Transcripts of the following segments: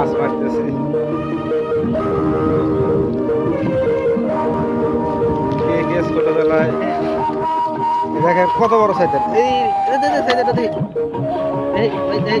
মাছ মারতেছি ছোটবেলায় দেখেন কত বড় সাইজের এই দে, দেখি এই এই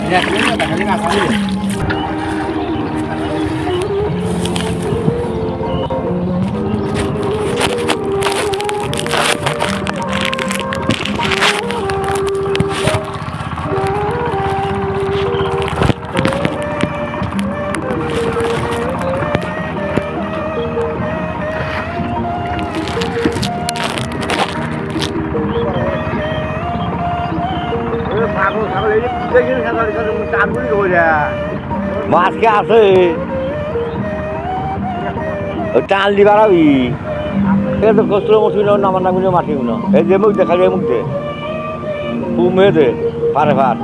বিলিয়ে দে খালি কাঁচা দিলে। মাছ কে আছে। টাল দিবার আবি। এটা তো কষ্ট মশুন নামার নামিনে মাটি গুলো এই যে মুখ দেখা যায় মুখ দে। হয়ে দে পারে পার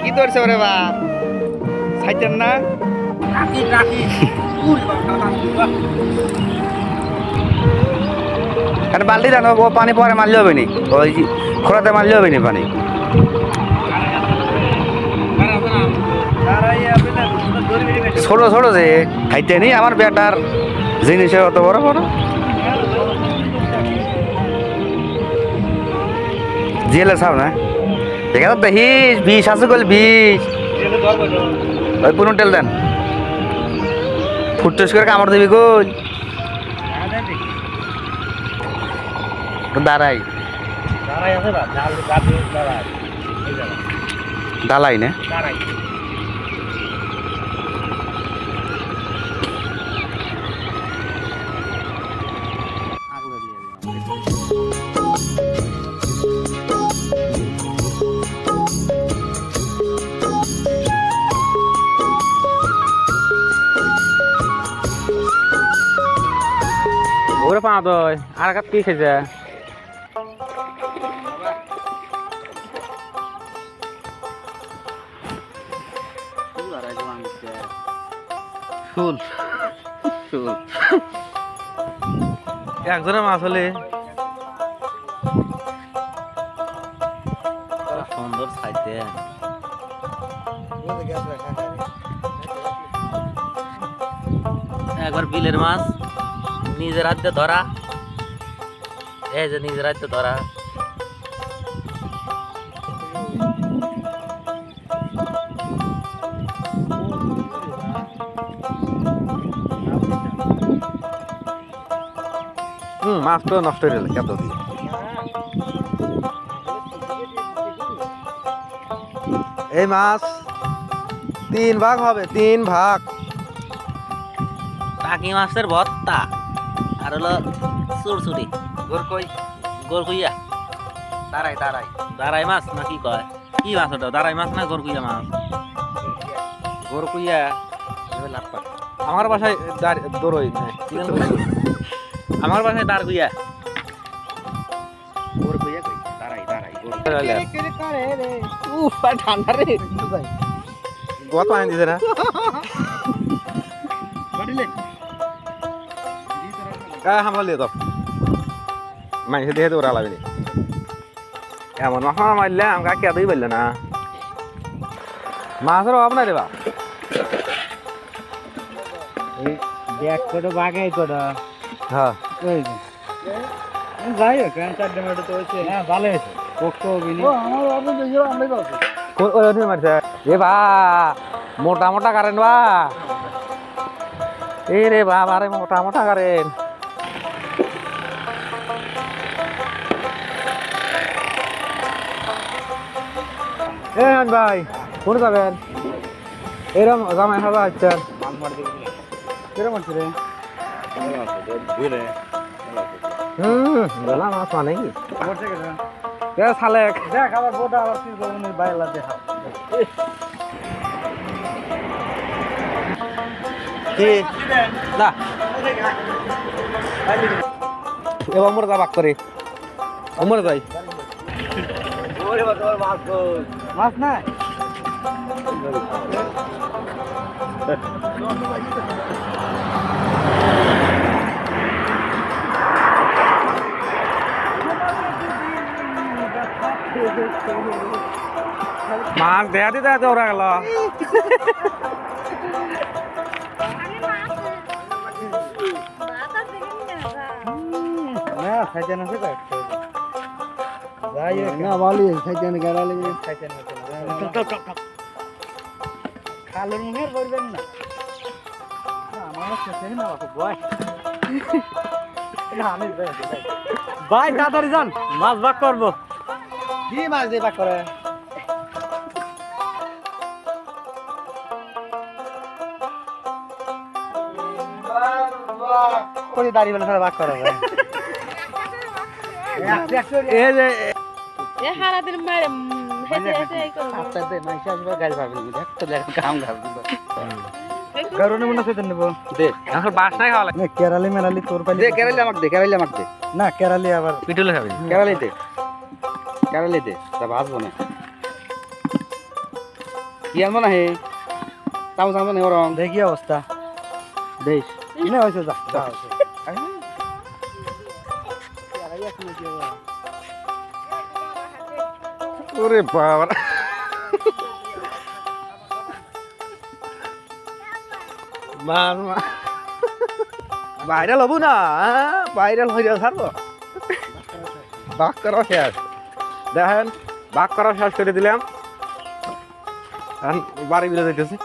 কি ধরছে ওরে বা? সাইতেন না? কারণ বালতি দেন, ও পানি পরে মারলে হবে নি। ওই খোলাতে মারলে হবে নি পানি। ছোট ছোট যে, খাইতে নি আমার বেটার জিনিসে, অত বড় বড়। জেলে সাব না। এখানে দেখি বিষ আছে কল বিষ। ওই পুনঃ তেল দেন। ফুটটুস করে কামড় দিবি কই? দাঁড়াই। দালাই না? ওরে পা দই আর কি খেয়েছে? শুল শুল একজনের মাছ হলে। সুন্দর সাইতে একবার বিলের মাছ নিজের হাতে ধরা। এই যে নিজের হাতে ধরা। হুম মাছ তো নষ্ট হয়ে গেল কেত দিয়ে। এই মাছ তিন ভাগ হবে তিন ভাগ। টাকি মাছের ভর্তা আর হলো চুরচুরি গোর কই গোরকুইয়া দাঁড়াই দাঁড়াই। দাঁড়াই মাছ না কি কয়? কি মাছ ওটা দাঁড়াই মাছ না গোরকুইয়া মাছ? গোর কুইয়া আমার বাসায় দাঁড়- দৌড়ই নাই। আমার বাসায় দাঁড় গুইয়া গোর কুইয়া কই দাঁড়াই দাঁড়াই গোর উফ ঠান্ডা রে গত পানি দিছে না গায়ে হামলা দিয়ে দাও মাইসে দিয়ে দৌড়া লাগবে এমন মাছ মারা মারলে আমাকে কে দিই বললে না মাছের অভাব নাই রে বা ব্যাগ করে বাগাই করে হ্যাঁ যাই হোক তো হ্যাঁ ভালো হয়েছে। ও- ওই মারছে। এ বা মোটা মোটা কারেন্ট বা। এ রে বাবা রে মোটা মোটা কারেন্ট এ ভাই কোন যাবেন? এরম জামাই হাজা আছেন কিরম আছে রে হুম গলা মাছ মানে কি? কে সালেক। দেখ আবার বোটা আবার কি করব বাইলা দেখা কি? না। এবার মোর যা বাক করে। আমার যাই। মাছ নাই? মাছ দেয়া দিতে ওরা গেল। না খাইতে না সেটা যাই না বলি খাইতে না গেরালে খাইতে না খালের মুখে করবেন না। আমার কাছে না বয়। ভাই তাড়াতাড়ি যান মাছ ভাগ করব। কি মাছ ভাগ করে? করে দাঁড়িয়ে বেলা ভাগ করা? যায় এই যে হারাদিন মারে হেঁটে হেঁটে এই করব। আচ্ছা দে মাইসে আসবে পাবি দেখ তো কাম মনে নেব। দে। বাস নাই লাগে কেরালি মেরালি তোর পালি দে কেরালি আমাকে দে কেরালি আমাকে দে। না কেরালি আবার পিটুলে খাবি। কেরালি দে। কেরালি দে তা ভাজবো না। কি আনব না হে? চামচ আনব না ওরম দেখি অবস্থা? দেশ কিনে হয়েছে যা। ওরে বাবা। মান ভাইরাল হব না ভাইরাল হয়ে ছাড়বো? বাক করা শেষ দেখেন বাক করা শেষ করে দিলাম। বাড়ি বিলে যাইতেছে।